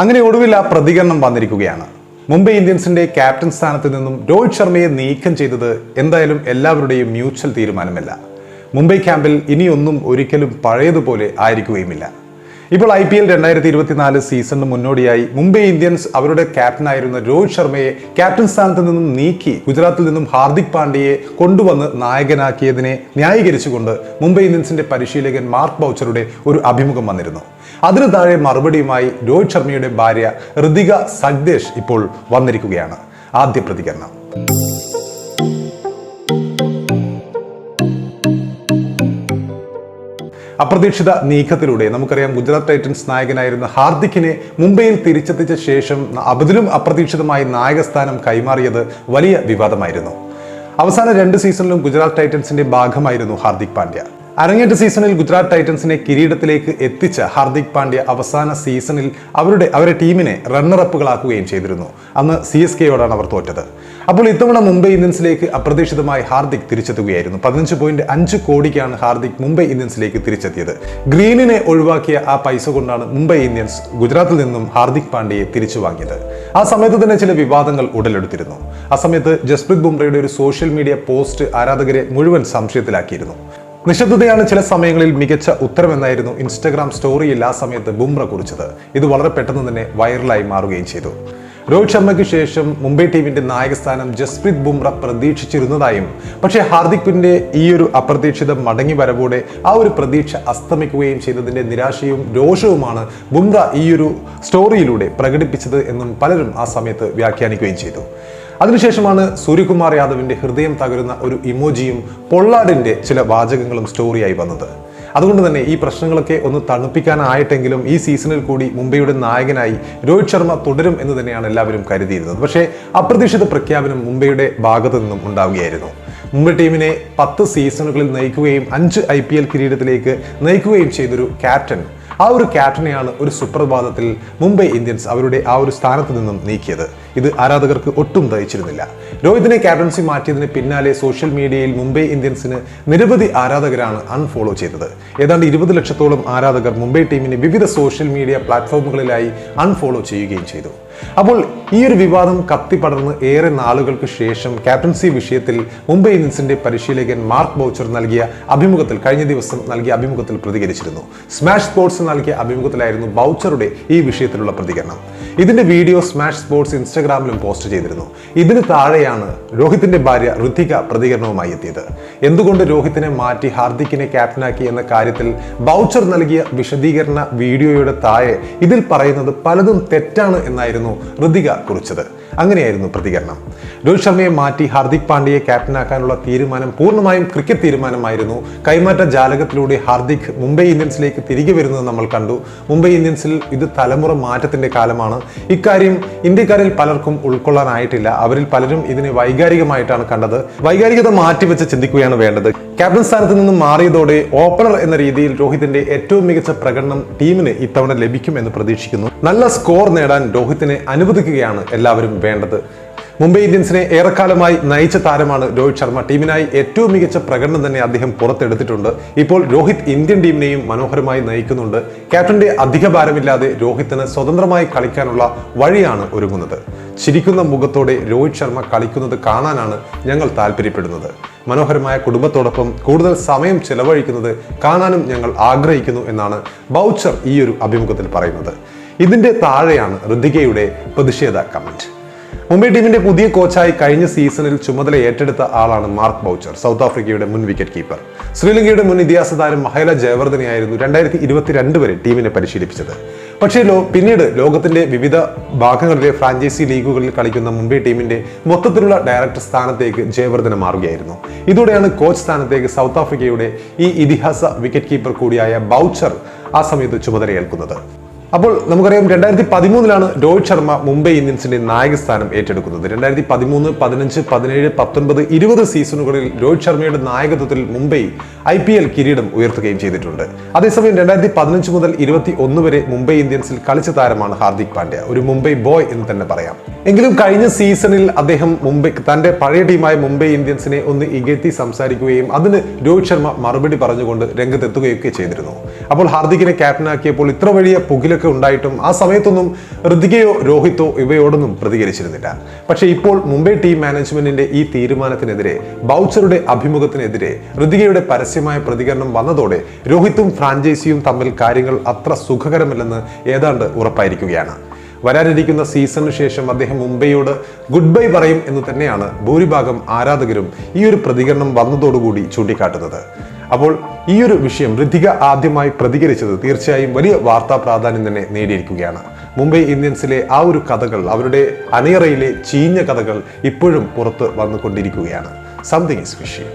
അങ്ങനെ ഒടുവിൽ ആ പ്രതികരണം വന്നിരിക്കുകയാണ്. മുംബൈ ഇന്ത്യൻസിന്റെ ക്യാപ്റ്റൻ സ്ഥാനത്ത് നിന്നും രോഹിത് ശർമ്മയെ നീക്കം ചെയ്തത് എന്തായാലും എല്ലാവരുടെയും മ്യൂച്വൽ തീരുമാനമല്ല. മുംബൈ ക്യാമ്പിൽ ഇനിയൊന്നും ഒരിക്കലും പഴയതുപോലെ ആയിരിക്കുകയുമില്ല. ഇപ്പോൾ ഐ പി എൽ രണ്ടായിരത്തി ഇരുപത്തിനാല് സീസണിന് മുന്നോടിയായി മുംബൈ ഇന്ത്യൻസ് അവരുടെ ക്യാപ്റ്റനായിരുന്ന രോഹിത് ശർമ്മയെ ക്യാപ്റ്റൻ സ്ഥാനത്ത് നിന്നും നീക്കി ഗുജറാത്തിൽ നിന്നും ഹാർദിക് പാണ്ഡ്യയെ കൊണ്ടുവന്ന് നായകനാക്കിയതിനെ ന്യായീകരിച്ചുകൊണ്ട് മുംബൈ ഇന്ത്യൻസിന്റെ പരിശീലകൻ മാർക്ക് ബൗച്ചറുടെ ഒരു അഭിമുഖം വന്നിരുന്നു. അതിനു താഴെ മറുപടിയുമായി രോഹിത് ശർമ്മയുടെ ഭാര്യ ഋതിക സഗ്ദേശ് ഇപ്പോൾ വന്നിരിക്കുകയാണ്. ആദ്യ പ്രതികരണം. അപ്രതീക്ഷിത നീക്കത്തിലൂടെ നമുക്കറിയാം ഗുജറാത്ത് ടൈറ്റൻസ് നായകനായിരുന്ന ഹാർദിക്കിനെ മുംബൈയിൽ തിരിച്ചെത്തിച്ച ശേഷം അതിലും അപ്രതീക്ഷിതമായി നായകസ്ഥാനം കൈമാറിയത് വലിയ വിവാദമായിരുന്നു. അവസാന രണ്ട് സീസണിലും ഗുജറാത്ത് ടൈറ്റൻസിന്റെ ഭാഗമായിരുന്നു ഹാർദിക് പാണ്ഡ്യ. അരങ്ങേറ്റ സീസണിൽ ഗുജറാത്ത് ടൈറ്റൻസിനെ കിരീടത്തിലേക്ക് എത്തിച്ച ഹാർദിക് പാണ്ഡ്യ അവസാന സീസണിൽ അവരുടെ അവരുടെ ടീമിനെ റണ്ണറപ്പുകളാക്കുകയും ചെയ്തിരുന്നു. അന്ന് സി എസ് കെയോടാണ് അവർ തോറ്റത്. അപ്പോൾ ഇത്തവണ മുംബൈ ഇന്ത്യൻസിലേക്ക് അപ്രതീക്ഷിതമായി ഹാർദിക് തിരിച്ചെത്തുകയായിരുന്നു. പതിനഞ്ച് പോയിന്റ് അഞ്ച് കോടിക്കാണ് ഹാർദിക് മുംബൈ ഇന്ത്യൻസിലേക്ക് തിരിച്ചെത്തിയത്. ഗ്രീനിനെ ഒഴിവാക്കിയ ആ പൈസ കൊണ്ടാണ് മുംബൈ ഇന്ത്യൻസ് ഗുജറാത്തിൽ നിന്നും ഹാർദിക് പാണ്ഡ്യയെ തിരിച്ചു വാങ്ങിയത്. ആ സമയത്ത് തന്നെ ചില വിവാദങ്ങൾ ഉടലെടുത്തിരുന്നു. ആ സമയത്ത് ജസ്പ്രീത് ബുംറയുടെ ഒരു സോഷ്യൽ മീഡിയ പോസ്റ്റ് ആരാധകരെ മുഴുവൻ സംശയത്തിലാക്കിയിരുന്നു. നിശബ്ദതയാണ് ചില സമയങ്ങളിൽ മികച്ച ഉത്തരമെന്നായിരുന്നു ഇൻസ്റ്റഗ്രാം സ്റ്റോറിയിൽ ആ സമയത്ത് ബുംറ കുറിച്ചത്. ഇത് വളരെ പെട്ടെന്ന് തന്നെ വൈറലായി മാറുകയും ചെയ്തു. രോഹിത് ശർമ്മയ്ക്ക് ശേഷം മുംബൈ ടീമിന്റെ നായകസ്ഥാനം ജസ്പ്രീത് ബുംറ പ്രതീക്ഷിച്ചിരുന്നതായും. പക്ഷേ ഹാർദിക്കിന്റെ ഈ ഒരു അപ്രതീക്ഷിത മടങ്ങി വരവോടെ ആ ഒരു പ്രതീക്ഷ അസ്തമിക്കുകയും ചെയ്തതിന്റെ നിരാശയും രോഷവുമാണ് ബുംറ ഈ ഒരു സ്റ്റോറിയിലൂടെ പ്രകടിപ്പിച്ചത് എന്നും പലരും ആ സമയത്ത് വ്യാഖ്യാനിക്കുകയും ചെയ്തു. അതിനുശേഷമാണ് സൂര്യകുമാർ യാദവിന്റെ ഹൃദയം തകരുന്ന ഒരു ഇമോജിയും പൊള്ളാടിന്റെ ചില വാചകങ്ങളും സ്റ്റോറിയായി വന്നത്. അതുകൊണ്ട് തന്നെ ഈ പ്രശ്നങ്ങളൊക്കെ ഒന്ന് തണുപ്പിക്കാനായിട്ടെങ്കിലും ഈ സീസണിൽ കൂടി മുംബൈയുടെ നായകനായി രോഹിത് ശർമ്മ തുടരും എന്ന് തന്നെയാണ് എല്ലാവരും കരുതിയിരുന്നത്. പക്ഷേ അപ്രതീക്ഷിത പ്രഖ്യാപനം മുംബൈയുടെ ഭാഗത്തു നിന്നും ഉണ്ടാവുകയായിരുന്നു. മുംബൈ ടീമിനെ പത്ത് സീസണുകളിൽ നയിക്കുകയും അഞ്ച് ഐ പി എൽ കിരീടത്തിലേക്ക് നയിക്കുകയും ചെയ്തൊരു ക്യാപ്റ്റൻ. ആ ഒരു ക്യാപ്റ്റനെയാണ് ഒരു സുപ്രഭാതത്തിൽ മുംബൈ ഇന്ത്യൻസ് അവരുടെ ആ ഒരു സ്ഥാനത്ത് നിന്നും നീക്കിയത്. ഇത് ആരാധകർക്ക് ഒട്ടും ദഹിച്ചിരുന്നില്ല. രോഹിതിനെ ക്യാപ്റ്റൻസി മാറ്റിയതിന് പിന്നാലെ സോഷ്യൽ മീഡിയയിൽ മുംബൈ ഇന്ത്യൻസിന് നിരവധി ആരാധകരാണ് അൺഫോളോ ചെയ്തത്. ഏതാണ്ട് ഇരുപത് ലക്ഷത്തോളം ആരാധകർ മുംബൈ ടീമിനെ വിവിധ സോഷ്യൽ മീഡിയ പ്ലാറ്റ്ഫോമുകളിലായി അൺഫോളോ ചെയ്യുകയും ചെയ്തു. അപ്പോൾ ഈ ഒരു വിവാദം കത്തിപ്പടർന്ന് ഏറെ നാളുകൾക്ക് ശേഷം ക്യാപ്റ്റൻസി വിഷയത്തിൽ മുംബൈ ഇന്ത്യൻസിന്റെ പരിശീലകൻ മാർക്ക് ബൗച്ചർ നൽകിയ അഭിമുഖത്തിൽ കഴിഞ്ഞ ദിവസം നൽകിയ അഭിമുഖത്തിൽ പ്രതികരിച്ചിരുന്നു. സ്മാഷ് സ്പോർട്സ് നൽകിയ അഭിമുഖത്തിലായിരുന്നു ബൗച്ചറുടെ ഈ വിഷയത്തിലുള്ള പ്രതികരണം. ഇതിന്റെ വീഡിയോ സ്മാഷ് സ്പോർട്സ് ഇൻസ്റ്റഗ്രാമിലും പോസ്റ്റ് ചെയ്തിരുന്നു. ഇതിന് താഴെയാണ് രോഹിത്തിന്റെ ഭാര്യ ഋതിക പ്രതികരണവുമായി എത്തിയത്. എന്തുകൊണ്ട് രോഹിത്തിനെ മാറ്റി ഹാർദിക്കിനെ ക്യാപ്റ്റനാക്കി എന്ന കാര്യത്തിൽ ബൗച്ചർ നൽകിയ വിശദീകരണ വീഡിയോയുടെ താഴെ ഇതിൽ പറയുന്നത് പലതും തെറ്റാണ് എന്നായിരുന്നു ഋതിക കുറിച്ചത്. അങ്ങനെയായിരുന്നു പ്രതികരണം. രോഹിത് ശർമ്മയെ മാറ്റി ഹാർദിക് പാണ്ഡ്യയെ ക്യാപ്റ്റനാക്കാനുള്ള തീരുമാനം പൂർണമായും ക്രിക്കറ്റ് തീരുമാനമായിരുന്നു. കൈമാറ്റ ജാലകത്തിലൂടെ ഹാർദിക് മുംബൈ ഇന്ത്യൻസിലേക്ക് തിരികെ വരുന്നത് നമ്മൾ കണ്ടു. മുംബൈ ഇന്ത്യൻസിൽ ഇത് തലമുറ മാറ്റത്തിന്റെ കാലമാണ്. ഇക്കാര്യം ഇന്ത്യക്കാരിൽ പലർക്കും ഉൾക്കൊള്ളാനായിട്ടില്ല. അവരിൽ പലരും ഇതിനെ വൈകാരികമായിട്ടാണ് കണ്ടത്. വൈകാരികത മാറ്റിവെച്ച് ചിന്തിക്കുകയാണ് വേണ്ടത്. ക്യാപ്റ്റൻ സ്ഥാനത്ത് നിന്നും മാറിയതോടെ ഓപ്പണർ എന്ന രീതിയിൽ രോഹിത്തിന്റെ ഏറ്റവും മികച്ച പ്രകടനം ടീമിന് ഇത്തവണ ലഭിക്കുമെന്ന് പ്രതീക്ഷിക്കുന്നു. നല്ല സ്കോർ നേടാൻ രോഹിത്തിനെ അനുവദിക്കുകയാണ് എല്ലാവരും വേണ്ടത്. മുംബൈ ഇന്ത്യൻസിനെ ഏറെക്കാലമായി നയിച്ച താരമാണ് രോഹിത് ശർമ്മ. ടീമിനായി ഏറ്റവും മികച്ച പ്രകടനം തന്നെ അദ്ദേഹം പുറത്തെടുത്തിട്ടുണ്ട്. ഇപ്പോൾ രോഹിത് ഇന്ത്യൻ ടീമിനെയും മനോഹരമായി നയിക്കുന്നുണ്ട്. ക്യാപ്റ്റന്റെ അധിക ഭാരമില്ലാതെ രോഹിത്തിന് സ്വതന്ത്രമായി കളിക്കാനുള്ള വഴിയാണ് ഒരുങ്ങുന്നത്. ചിരിക്കുന്ന മുഖത്തോടെ രോഹിത് ശർമ്മ കളിക്കുന്നത് കാണാനാണ് ഞങ്ങൾ താല്പര്യപ്പെടുന്നത്. മനോഹരമായ കുടുംബത്തോടൊപ്പം കൂടുതൽ സമയം ചെലവഴിക്കുന്നത് കാണാനും ഞങ്ങൾ ആഗ്രഹിക്കുന്നു എന്നാണ് ബൗച്ചർ ഈ ഒരു അഭിമുഖത്തിൽ പറയുന്നത്. ഇതിന്റെ താഴെയാണ് ഋതികയുടെ പ്രതിഷേധ കമന്റ്. മുംബൈ ടീമിന്റെ പുതിയ കോച്ചായി കഴിഞ്ഞ സീസണിൽ ചുമതല ഏറ്റെടുത്ത ആളാണ് മാർക്ക് ബൗച്ചർ. സൗത്ത് ആഫ്രിക്കയുടെ മുൻ വിക്കറ്റ് കീപ്പർ. ശ്രീലങ്കയുടെ മുൻ ഇതിഹാസ താരം മഹേല ജയവർദ്ധനെയായിരുന്നു രണ്ടായിരത്തി ഇരുപത്തിരണ്ട് വരെ ടീമിനെ പരിശീലിപ്പിച്ചത്. പക്ഷേ ലോ പിന്നീട് ലോകത്തിന്റെ വിവിധ ഭാഗങ്ങളിലെ ഫ്രാഞ്ചൈസി ലീഗുകളിൽ കളിക്കുന്ന മുംബൈ ടീമിന്റെ മൊത്തത്തിലുള്ള ഡയറക്ടർ സ്ഥാനത്തേക്ക് ജയവർദ്ധന മാറുകയായിരുന്നു. ഇതോടെയാണ് കോച്ച് സ്ഥാനത്തേക്ക് സൗത്ത് ആഫ്രിക്കയുടെ ഈ ഇതിഹാസ വിക്കറ്റ് കീപ്പർ കൂടിയായ ബൗച്ചർ ആ സമയത്ത് ചുമതലയേൽക്കുന്നത്. അപ്പോൾ നമുക്കറിയാം രണ്ടായിരത്തി പതിമൂന്നിലാണ് രോഹിത് ശർമ്മ മുംബൈ ഇന്ത്യൻസിന്റെ നായകസ്ഥാനം ഏറ്റെടുക്കുന്നത്. രണ്ടായിരത്തി പതിമൂന്ന് പതിനഞ്ച് പതിനേഴ് പത്തൊൻപത് ഇരുപത് സീസണുകളിൽ രോഹിത് ശർമ്മയുടെ നായകത്വത്തിൽ മുംബൈ ഐ പി എൽ കിരീടം ഉയർത്തുകയും ചെയ്തിട്ടുണ്ട്. അതേസമയം രണ്ടായിരത്തി പതിനഞ്ച് മുതൽ ഇരുപത്തി ഒന്ന് വരെ മുംബൈ ഇന്ത്യൻസിൽ കളിച്ച താരമാണ് ഹാർദിക് പാണ്ഡ്യ. ഒരു മുംബൈ ബോയ് എന്ന് തന്നെ പറയാം. എങ്കിലും കഴിഞ്ഞ സീസണിൽ അദ്ദേഹം മുംബൈ തന്റെ പഴയ ടീമായ മുംബൈ ഇന്ത്യൻസിനെ ഒന്ന് ഇകഴ്ത്തി സംസാരിക്കുകയും അതിന് രോഹിത് ശർമ്മ മറുപടി പറഞ്ഞുകൊണ്ട് രംഗത്തെത്തുകയൊക്കെ ചെയ്തിരുന്നു. അപ്പോൾ ഹാർദിക്കിനെ ക്യാപ്റ്റനാക്കിയപ്പോൾ ഇത്ര വലിയ പുകിലൊക്കെ ഉണ്ടായിട്ടും ആ സമയത്തൊന്നും ഋതികയോ രോഹിത്തോ ഇവയോടൊന്നും പ്രതികരിച്ചിരുന്നില്ല. പക്ഷെ ഇപ്പോൾ മുംബൈ ടീം മാനേജ്മെന്റിന്റെ ഈ തീരുമാനത്തിനെതിരെ ബൗച്ചറുടെ അഭിമുഖത്തിനെതിരെ ഋതികയുടെ പരസ്യമായ പ്രതികരണം വന്നതോടെ രോഹിത്തും ഫ്രാഞ്ചൈസിയും തമ്മിൽ കാര്യങ്ങൾ അത്ര സുഖകരമല്ലെന്ന് ഏതാണ്ട് ഉറപ്പായിരിക്കുകയാണ്. വരാനിരിക്കുന്ന സീസണിന് ശേഷം അദ്ദേഹം മുംബൈയോട് ഗുഡ് ബൈ പറയും എന്ന് തന്നെയാണ് ഭൂരിഭാഗം ആരാധകരും ഈ ഒരു പ്രതികരണം വന്നതോടുകൂടി ചൂണ്ടിക്കാട്ടുന്നത്. അപ്പോൾ ഈ ഒരു വിഷയം ഋതിക ആദ്യമായി പ്രതികരിച്ചത് തീർച്ചയായും വലിയ വാർത്താ പ്രാധാന്യം തന്നെ നേടിയിരിക്കുകയാണ്. മുംബൈ ഇന്ത്യൻസിലെ ആ ഒരു കഥകൾ അവരുടെ അണിയറയിലെ ചീഞ്ഞ കഥകൾ ഇപ്പോഴും പുറത്ത് വന്നുകൊണ്ടിരിക്കുകയാണ്. സംതിങ് ഇസ് വിഷയം.